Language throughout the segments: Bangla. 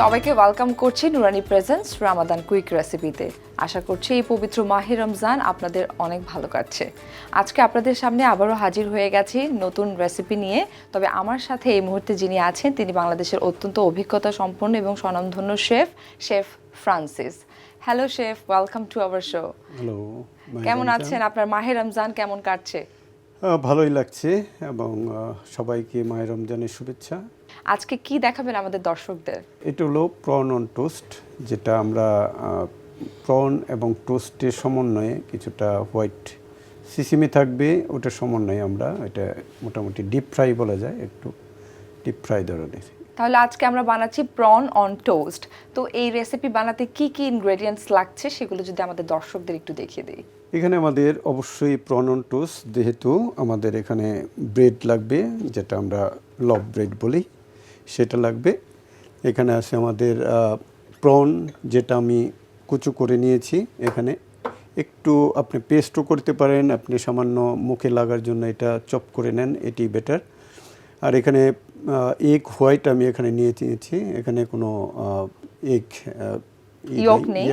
সবাইকে ওয়েলকাম করছি নুরানি প্রেজেন্স রামাদান কুইক রেসিপিতে আশা করছি এই পবিত্র মাহে রমজান আপনাদের অনেক ভালো কাটছে। আজকে আপনাদের সামনে আবারও হাজির হয়ে গেছি নতুন রেসিপি নিয়ে। তবে আমার সাথে এই মুহূর্তে যিনি আছেন তিনি বাংলাদেশের অত্যন্ত অভিজ্ঞতা সম্পন্ন এবং স্বনামধন্য chef chef Francis hello chef welcome to our show hello কেমন আছেন? আপনার মাহে রমজান কেমন কাটছে? ভালোই লাগছে এবং সবাইকে মায়ের রমজানের শুভেচ্ছা। আজকে কি দেখাবেন আমাদের দর্শকদের? এটা হলো প্রন অন টোস্ট যেটা আমরা প্রন এবং টোস্টের সমন্বয়ে কিছুটা হোয়াইট সিসিমি থাকবে ওটার সমন্বয়ে আমরা এটা মোটামুটি ডিপ ফ্রাই বলা যায় একটু ডিপ ফ্রাই ধরনের। তাহলে আজকে আমরা বানাচ্ছি প্রন অন টোস্ট তো এই রেসিপি বানাতে কি কি ইনগ্রেডিয়েন্টস লাগছে সেগুলো যদি আমাদের দর্শকদের একটু দেখিয়ে দিই। এখানে আমাদের অবশ্যই প্রন অন টোস্ট যেহেতু আমাদের এখানে ব্রেড লাগবে, যেটা আমরা লব ব্রেড বলি, সেটা লাগবে। এখানে আছে আমাদের প্রন যেটা আমি কুচু করে নিয়েছি এখানে। একটু আপনি পেস্টও করতে পারেন, আপনি সামান্য মুখে লাগার জন্য এটা চপ করে নেন, এটি বেটার আর এখানে এগ হোয়াইট আমি এখানে নিয়ে নিয়েছি। এখানে কোনো এগ নেই?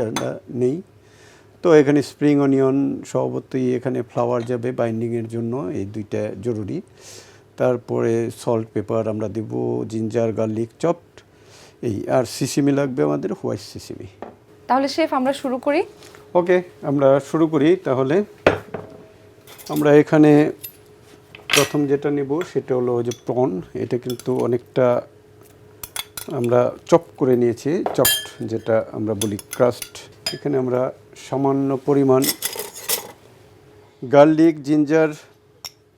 নেই। তো এখানে স্প্রিং অনিয়ন স্বভাবতই এখানে ফ্লাওয়ার যাবে বাইন্ডিংয়ের জন্য এই দুইটা জরুরি। তারপরে সল্ট পেপার আমরা দেব জিঞ্জার গার্লিক চপড। এই আর সিসিমি লাগবে আমাদের হোয়াইট সিসিমি। তাহলে শেফ আমরা শুরু করি? ওকে আমরা শুরু করি। তাহলে আমরা এখানে প্রথম যেটা নেব সেটা হলো ওই যে প্রন। এটা কিন্তু অনেকটা আমরা চপ করে নিয়েছি চপড যেটা আমরা বলি ক্রাস্ট। এখানে আমরা সামান্য পরিমাণ গার্লিক জিঞ্জার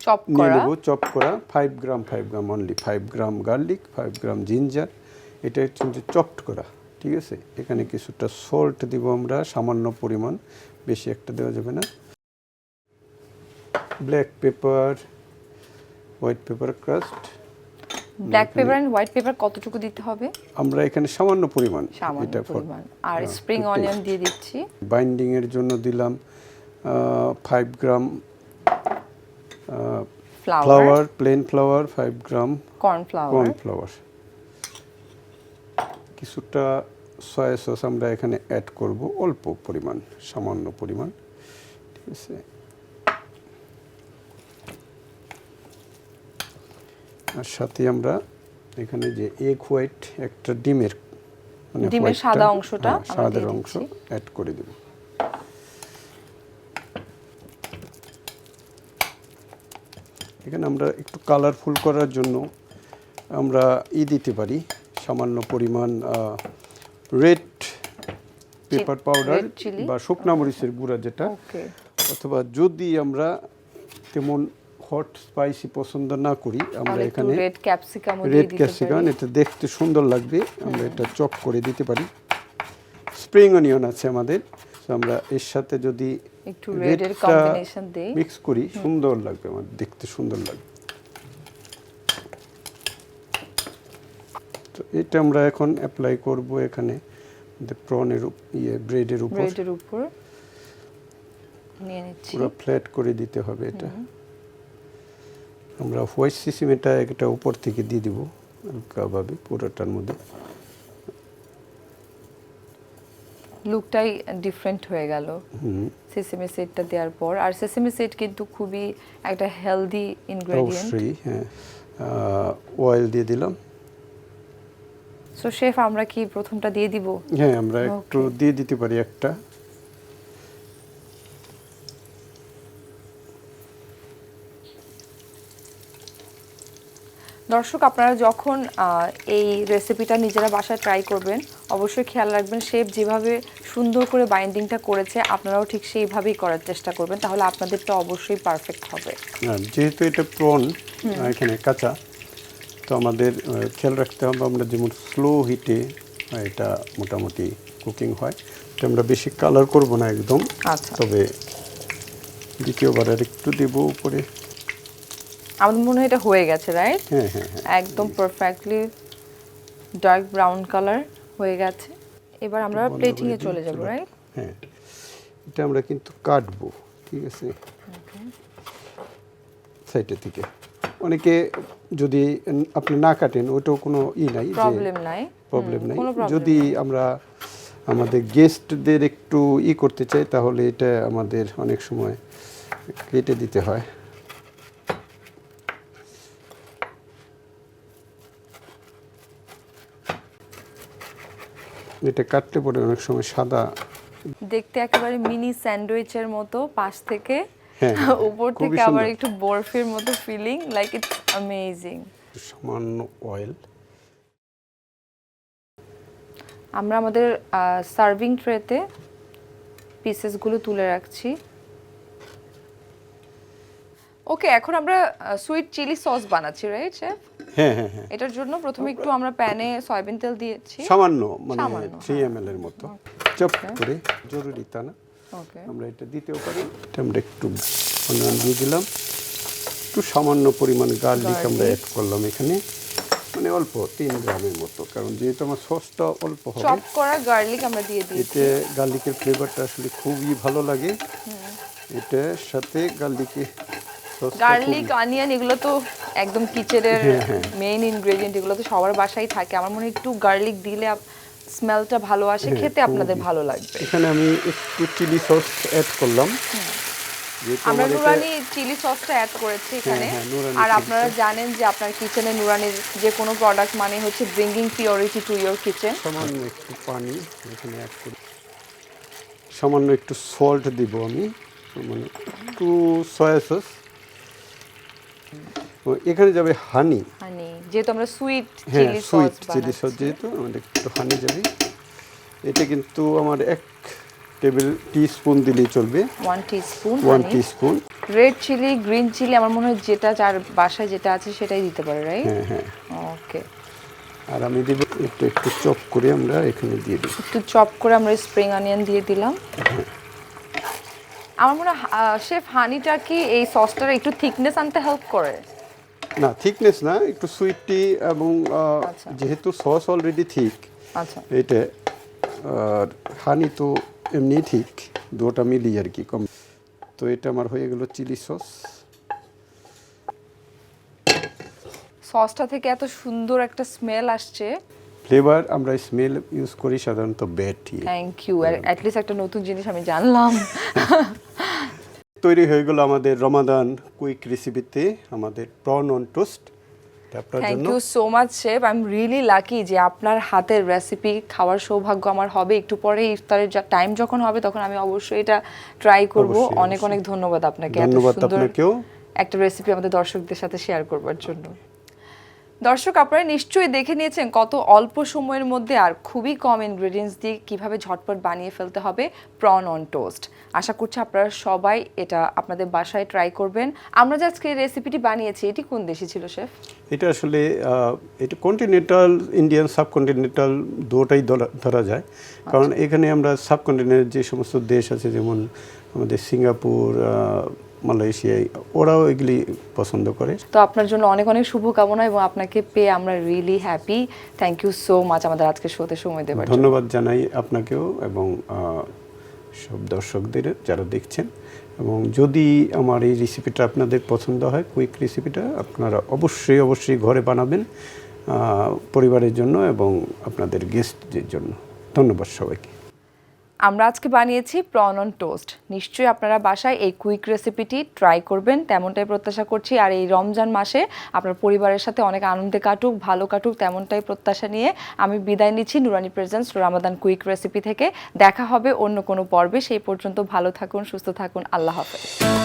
চপ নিয়ে নেব চপ করা। Five gram five gram only five gram garlic five gram ginger এটা হচ্ছে চপড করা ঠিক আছে? এখানে কিছুটা সল্ট দিব আমরা সামান্য পরিমাণ বেশি একটা দেওয়া যাবে না। Black pepper white pepper crust black pepper and white pepper কতটুকু দিতে হবে? আমরা এখানে সামান্য পরিমাণ এটা পরিমাণ। আর হ্যাঁ, স্প্রিং অনিয়ন দিয়ে দিচ্ছি। বাইন্ডিং এর জন্য দিলাম five gram flour flour plain flour five gram corn flour cornflour কিছুটা সয়া সস আমরা এখানে অ্যাড করব অল্প পরিমাণ সামান্য পরিমাণ। ঠিক আছে? আর সাথে আমরা এখানে যে এগ হোয়াইট একটা ডিমের মানে ডিমের সাদা অংশটা হ্যাঁ, সাদা অংশ অ্যাড করে দেব। এখানে আমরা একটু কালারফুল করার জন্য আমরা ই দিতে পারি সামান্য পরিমাণ রেড পেপার পাউডার বা শুকনা মরিচের গুঁড়া যেটা। অথবা যদি আমরা তেমন হট স্পাইসি পছন্দ না করি আমরা এখানে রেড ক্যাপসিকাম দিয়ে রেড ক্যাপসিকাম এটা দেখতে সুন্দর লাগবে আমরা এটা চপ করে দিতে পারি। স্প্রিং অনিয়ন আছে আমাদের আমরা এর সাথে যদি একটু রেডটা combination দেই। মিক্স করি সুন্দর লাগবে আমার দেখতে সুন্দর লাগবে। তো এটা আমরা এখন অ্যাপ্লাই করব এখানে প্রনের ইয়ে ব্রেডের উপর। ব্রেডের উপর। নিয়ে নিচ্ছি। পুরো ফ্ল্যাট করে দিতে হবে এটা। আমরা হোয়াইট সিসিমেটা একটা উপর থেকে দিয়ে দিব হালকাভাবে পুরোটার মধ্যে। লুকটাই ডিফারেন্ট হয়ে গেল। সেসেমি সিডটা দেওয়ার পর আর সেসেমি সিড কিন্তু খুবই একটা হেলদি ইনগ্রেডিয়েন্ট অবশ্যই হ্যাঁ। অয়েল দিয়ে দিলাম। সো শেফ আমরা কি প্রথমটা দিয়ে দিব? হ্যাঁ আমরা একটু দিয়ে দিতে পারি একটা। দর্শক আপনারা যখন এই রেসিপিটা নিজেরা বাসায় ট্রাই করবেন অবশ্যই খেয়াল রাখবেন শেফ যেভাবে সুন্দর করে বাইন্ডিংটা করেছে আপনারাও ঠিক সেইভাবেই করার চেষ্টা করবেন তাহলে আপনাদেরটা অবশ্যই পারফেক্ট হবে। যেহেতু এটা প্রন এখানে কাঁচা তো আমাদের খেয়াল রাখতে হবে আমরা যেমন স্লো হিটে এটা মোটামুটি কুকিং হয় তো আমরা বেশি কালার করব না একদম আচ্ছা। তবে দ্বিতীয়বার আর একটু দেবো উপরে। আমার মনে হয় এটা হয়ে গেছে রাইট হ্যাঁ হ্যাঁ হ্যাঁ। একদম পারফেক্টলি ডার্ক ব্রাউন কালার হয়ে গেছে। এবার আমরা প্লেটিং এ চলে যাব রাইট হ্যাঁ এটা আমরা কিন্তু কাটবো ঠিক আছে? সাইডের থেকে অনেকে যদি আপনি না কাটেন ওটাও কোনো ই নাই প্রবলেম নাই। প্রবলেম নাই। যদি আমরা আমাদের গেস্টদের একটু ই করতে চাই তাহলে এটা আমাদের অনেক সময় কেটে দিতে হয়। এটা কাটলে পরে অনেক সময় সাদা দেখতে একেবারে মিনি স্যান্ডউইচের মতো পাশ থেকে হ্যাঁ, হ্যাঁ, উপর থেকে আবার একটু বরফের মতো ফিলিং লাইক ইটস অ্যামেজিং সামান্য অয়েল আমরা আমাদের সার্ভিং ট্রেতে পিসেসগুলো তুলে রাখছি। ওকে এখন আমরা সুইট চিলি সস বানাচ্ছি রাইট শেফ হ্যাঁ হ্যাঁ হ্যাঁ। এটার জন্য প্রথমে একটু আমরা প্যানে সয়াবিন তেল দিয়েছি। সামান্য মানে সামান্য, থ্রি এম এর মতো। চপ করে জরুরি তা না। ওকে আমরা এটা দিতেও পারি। এটা আমরা একটু অনিয়ন দিয়ে দিলাম। একটু সামান্য পরিমাণ গার্লিক আমরা অ্যাড করলাম এখানে। মানে অল্প তিন গ্রামের মতো। কারণ যেহেতু আমার সসটা অল্প হবে চপ করা গার্লিক আমরা দিয়ে দিয়েছি। এতে গার্লিকের ফ্লেভারটা আসলে খুবই ভালো লাগে। এটার সাথে গার্লিকে গার্লিক অনিয়ন এগুলো তো একদম কিচেনের হ্যাঁ, মেইন ইনগ্রেডিয়েন্ট এগুলো তো সবার বাসায় থাকে। আমার মনে হয় একটু গার্লিক দিলে স্মেলটা ভালো আসে হ্যাঁ, খেতে আপনাদের ভালো লাগবে। এখানে আমি একটু চিলি সস অ্যাড করলাম। আমরা নুরানি চিলি সসটা অ্যাড করেছি এখানে। হ্যাঁ, আর আপনারা জানেন যে আপনার কিচেনে নুরানির যে কোনো প্রোডাক্ট মানে হচ্ছে bringing purity to your kitchen সামান্য একটু পানি এখানে অ্যাড করি। সামান্য একটু সল্ট দিব আমি। মানে একটু সয়া সস এখানে যাবে হানি হানি যেহেতু আমরা সুইট হ্যাঁ chilli sweet sauce chilli sauce যেহেতু আমাদের একটু হানি যাবে। এটা কিন্তু আমার এক টেবিল টি স্পুন দিলেই চলবে। One teaspoon one honey teaspoon red chilli green chilli আমার মনে হয় যেটা যার বাসায় যেটা আছে সেটাই দিতে পারে রাইট হ্যাঁ হ্যাঁ। ওকে আর আমি দেবো একটু একটু চপ করে আমরা এখানে দিয়ে দিই। একটু চপ করে আমরা স্প্রিং অনিয়ন দিয়ে দিলাম। আমার মনে হয় শেফ হানিটা কি এই সসটার একটু থিকনেস আনতে হেল্প করে? না থিকনেস না একটু সুইটটি এবং আচ্ছা। যেহেতু সস অলরেডি ঠিক আচ্ছা। এটা আর হানি তো এমনি ঠিক দুটা মিলি আর কি কম। তো এটা আমার হয়ে গেল চিলি সস সসটা থেকে এত সুন্দর একটা স্মেল আসছে। ফ্লেভার আমরা স্মেল ইউজ করি সাধারণত বেটি থ্যাংক ইউ অ্যাট লিস্ট একটা নতুন জিনিস আমি জানলাম। তৈরি হয়ে গেল আমাদের রমাদান কুইক রেসিপিতে আমাদের prawn on toast thank you so much chef I am really lucky যে আপনার হাতের রেসিপি খাওয়ার সৌভাগ্য আমার হবে। একটু পরে ইফতারের টাইম যখন হবে তখন আমি অবশ্যই এটা ট্রাই করব। অনেক অনেক ধন্যবাদ আপনাকে। এত ধন্যবাদ সুন্দর আপনাকেও। একটা রেসিপি আমাদের দর্শকদের সাথে শেয়ার করবার জন্য। দর্শক আপনারা নিশ্চয়ই দেখে নিয়েছেন কত অল্প সময়ের মধ্যে আর খুবই কম ইনগ্রেডিয়েন্টস দিয়ে কীভাবে ঝটপট বানিয়ে ফেলতে হবে প্রন অন টোস্ট আশা করছি আপনারা সবাই এটা আপনাদের বাসায় ট্রাই করবেন। আমরা যে আজকে রেসিপিটি বানিয়েছি এটি কোন দেশে ছিল শেফ? এটা আসলে এটা কন্টিনেন্টাল ইন্ডিয়ান সাবকন্টিনেন্টাল দুটাই ধরা- ধরা যায়। কারণ এখানে আমরা সাবকন্টিনেন্টের যে সমস্ত দেশ আছে যেমন আমাদের সিঙ্গাপুর আহ, মালয়েশিয়া ওরাও এগুলি পছন্দ করে। তো আপনার জন্য অনেক অনেক শুভকামনা এবং আপনাকে পেয়ে আমরা really happy thank you so much আমাদের আজকে শোতে সময় দেওয়ার ধন্যবাদ জানাই আপনাকেও এবং সব দর্শকদের যারা দেখছেন। এবং যদি আমার এই রেসিপিটা আপনাদের পছন্দ হয় কুইক রেসিপিটা আপনারা অবশ্যই অবশ্যই ঘরে বানাবেন পরিবারের জন্য এবং আপনাদের গেস্টদের জন্য। ধন্যবাদ সবাইকে। আমরা আজকে বানিয়েছি প্রন অন টোস্ট। নিশ্চয়ই আপনারা বাসায় এই কুইক রেসিপিটি ট্রাই করবেন, তেমনটাই প্রত্যাশা করছি। আর এই রমজান মাসে আপনার পরিবারের সাথে অনেক আনন্দে কাটুক, ভালো কাটুক, তেমনটাই প্রত্যাশা নিয়ে আমি বিদায় নিচ্ছি নুরানি প্রেজেন্স রামাদান কুইক রেসিপি থেকে। দেখা হবে অন্য কোনো পর্বে। সেই পর্যন্ত ভালো থাকুন, সুস্থ থাকুন। আল্লাহ হাফেজ।